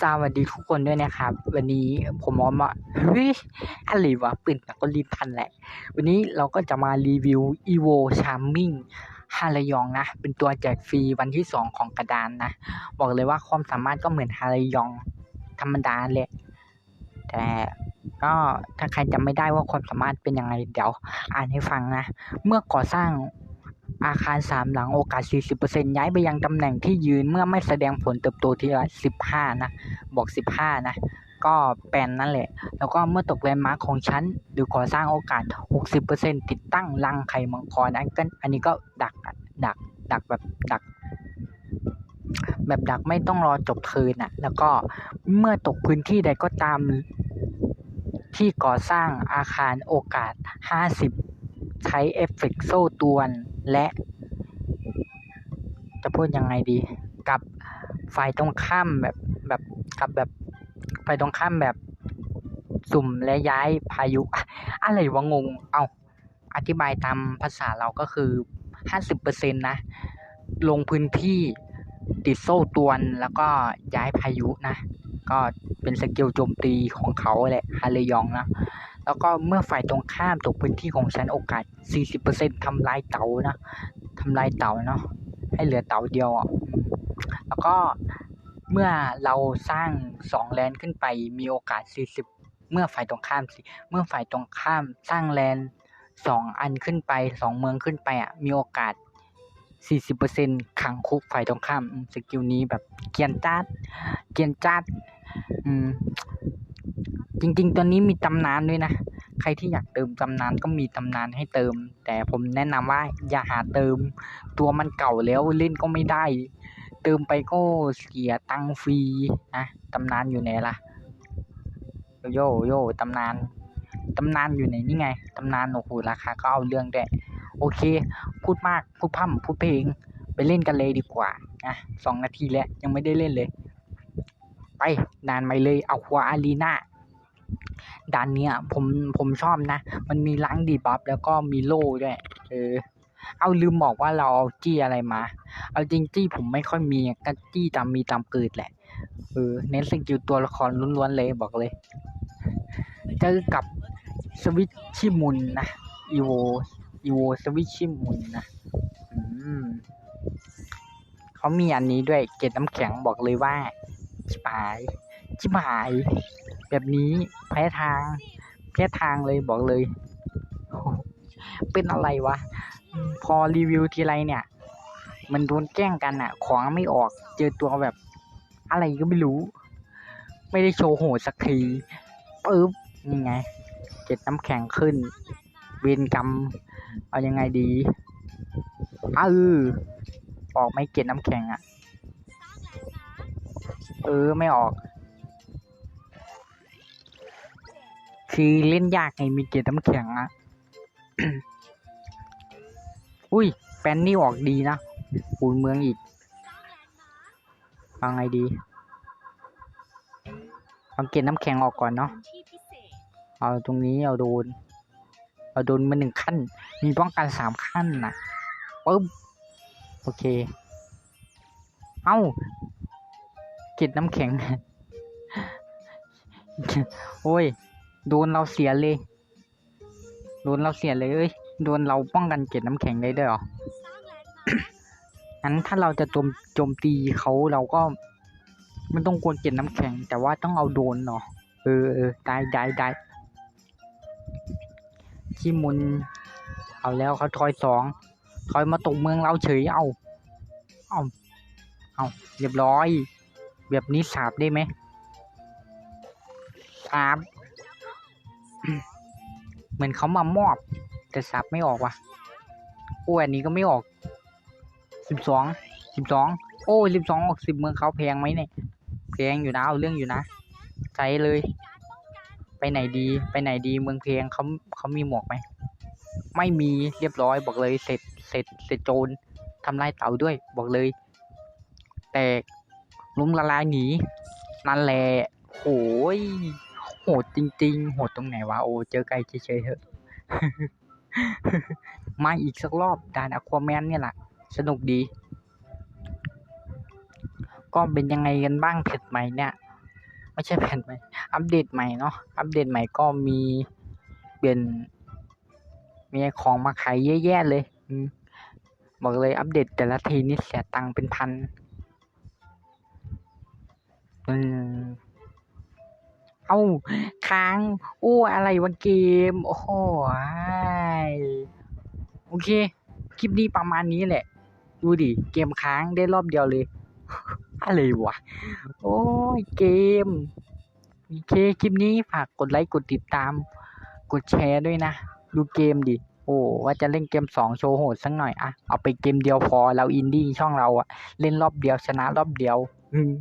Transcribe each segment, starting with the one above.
สวัสดีทุกคนด้วยนะครับ วันนี้ผมเอมาเฮ้ยอะไรวะปืนก็รีบทันแหละ วันนี้เราก็จะมารีวิว evo charming ฮาระยองนะ เป็นตัวแจกฟรีวันที่ 2 ของกระดานนะ บอกเลยว่าความสามารถก็เหมือนฮาระยองธรรมดาเลยแต่ก็ถ้าใครจำไม่ได้ว่าความสามารถเป็นยังไงเดี๋ยวอ่านให้ฟังนะ เมื่อก่อสร้าง อาคารสามหลังโอกาส 40%ย้ายไปยังตำแหน่งที่ยืนเมื่อไม่แสดงผลเติบโตทีละ 15 นะ บอก 15 นะ ก็แปลนนั่นแหละ แล้วก็เมื่อตกแลนด์มาร์คของชั้น หรือก่อสร้างโอกาส 60%ติดตั้งรังไข่มังกรอันก็อันนี้ก็ดักดักดักแบบดัก แบบดักไม่ต้องรอจบเทินอะ แล้วก็เมื่อตกพื้นที่ใดก็ตามที่ก่อสร้างอาคารโอกาส 50 ใช้เอฟเฟกต์โซ่ตวน และ จะพูดยังไงดี กับฝ่ายตรงข้ามแบบแบบกับแบบฝ่ายตรงข้ามแบบสุ่มและย้ายพายุ อะไรวะงง เอาอธิบายตามภาษาเราก็คือ 50%นะ ลงพื้นที่ติดโซ่ตวนแล้วก็ย้ายพายุนะ ก็เป็นสกิลโจมตีของเขาแหละฮาเลยองนะ แล้วก็เมื่อฝ่ายตรงข้ามตกพื้นที่ของฉันโอกาส 40%ทำลายเต๋านะทำลายเต๋าเนาะให้เหลือเต๋าเดียวอะแล้วก็เมื่อเราสร้างสองแลนขึ้นไปมีโอกาส 40 เมื่อฝ่ายตรงข้ามสิเมื่อฝ่ายตรงข้ามสร้างแลนสองอันขึ้นไปสองเมืองขึ้นไปอะมีโอกาส 40%ขังคุกฝ่ายตรงข้ามสกิลนี้แบบเกียนจัดเกียนจัดอืม จริงๆ ตัวนี้มีตำนานด้วยนะ ใครที่อยากเติมตำนานก็มีตำนานให้เติม แต่ผมแนะนำว่าอย่าหาเติม ตัวมันเก่าแล้วเล่นก็ไม่ได้ เติมไปก็เสียตังฟรีนะตำนานอยู่ไหนล่ะ โยโย่ตำนานตำนานอยู่ไหนนี่ไงตำนานโอ้โหราคาก็เอาเรื่องด้วยโอเค พูดมากพูดพร่ำพูดเพลงไปเล่นกันเลยดีกว่านะสองนาทีแล้วยังไม่ได้เล่นเลย ไปดานใหม่เลยเอาคัวอารีนาด่านเนี้ยผมผมชอบนะ มันมีล้างดีบัฟแล้วก็มีโล่ด้วยเออเอาลืมบอกว่าเราเอาจี้อะไรมา เอาจริงจี้ผมไม่ค่อยมีก็จี้ตามมีตามเกิดแหละเออเน้นสกิลตัวละครล้วนๆเลยบอกเลยเจอกับสวิตชิมุนนะอีโวอีโวสวิตชิมุนนะอืมเขามีอันนี้ด้วยเกล็ดน้ำแข็งบอกเลยว่า ชิบหาย ชิบหาย แบบนี้แพ้ทาง แพ้ทางเลยบอกเลย เป็นอะไรวะ พอรีวิวทีไรเนี่ย มันโดนแกล้งกันอะของไม่ออก เจอตัวแบบ อะไรก็ไม่รู้ ไม่ได้โชว์โหดสักทีปึ๊บนี่ไง เก็ดน้ำแข็งขึ้น เวรกรรม เอายังไงดี เออออกไม่เก็ดน้ำแข็งอะ เออไม่ออก คือเล่นยากไงมีเกล็ดน้ำแข็งอะอุ้ยแปนนี่ออกดีนะปูนเมืองอีกเอาไงดีเอาเกล็ดน้ำแข็งออกก่อนเนาะเอาตรงนี้เอาโดน เอาโดนมาหนึ่งขั้น มีป้องกันสามขั้นนะปึ๊บโอเค เอ้า กล็ดน้ำแข็ง โอ้ย โดนเราเสียเลย โดนเราเสียเลยเอ้ย โดนเราป้องกันเกล็ดน้ำแข็งได้ด้วยเหรองั้นถ้าเราจะโจมโจมตีเขาเราก็ไม่ต้องกวนเกล็ดน้ำแข็ง แต่ว่าต้องเอาโดนเนาะเออเออได้ได้ได้ขี้มุน เอาแล้วเขาทอยสองทอยมาตกเมืองเราเฉยเอาเอาเอาเรียบร้อย แบบนี้สาบได้ไหมสาบเหมือนเขามามอบ แต่สับไม่ออกว่ะโอ้อันนี้ก็ไม่ออกสิบสองสิบสองโอ้สิบสองออกสิบเมืองเขาแพงไหมเนี่ยแพงอยู่นะเอาเรื่องอยู่นะใช้เลย ไปไหนดี ไปไหนดีเมืองเพลงเขาเขามีหมวกไหมไม่มีเรียบร้อยบอกเลยเสร็จเสร็จเสร็จโจรทำลายเต่าด้วยบอกเลย แต่ ล้มละลายหนี นั่นแหละโหยโหดจริง ๆ โหดตรงไหนวะ โอ้เจอไกลเฉยๆเถอะ มาอีกสักรอบด่านอควาแมนเนี่ยแหละสนุกดี ก็เป็นยังไงกันบ้างเผ็ดไหม่เนี่ย ไม่ใช่แผ่นใหม่อัปเดตใหม่เนาะอัปเดตใหม่ก็มีเปลี่ยนมีของมาขายเยอะแยะเลยบอกเลยอัปเดตแต่ละทีนี่เสียตังค์เป็นพัน เอ้าค้างโอ้อะไรวะเกม โอ้โหยโอเค คลิปนี้ประมาณนี้แหละ ดูดิ เกมค้างได้รอบเดียวเลย อะไรวะ โอ้ยเกม โอเค คลิปนี้ฝากกดไลค์ กดติดตาม กดแชร์ด้วยนะ ดูเกมดิ โอ้ว่าจะเล่นเกมสองโชว์โหดสักหน่อยอะเอาไปเกมเดียวพอ เราอินดี้ช่องเราอะเล่นรอบเดียวชนะรอบเดียว อืม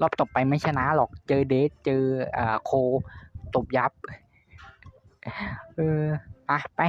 รอบต่อไปไม่ชนะหรอก เจอเดทเจออ่าโคตบยับ เอออะไป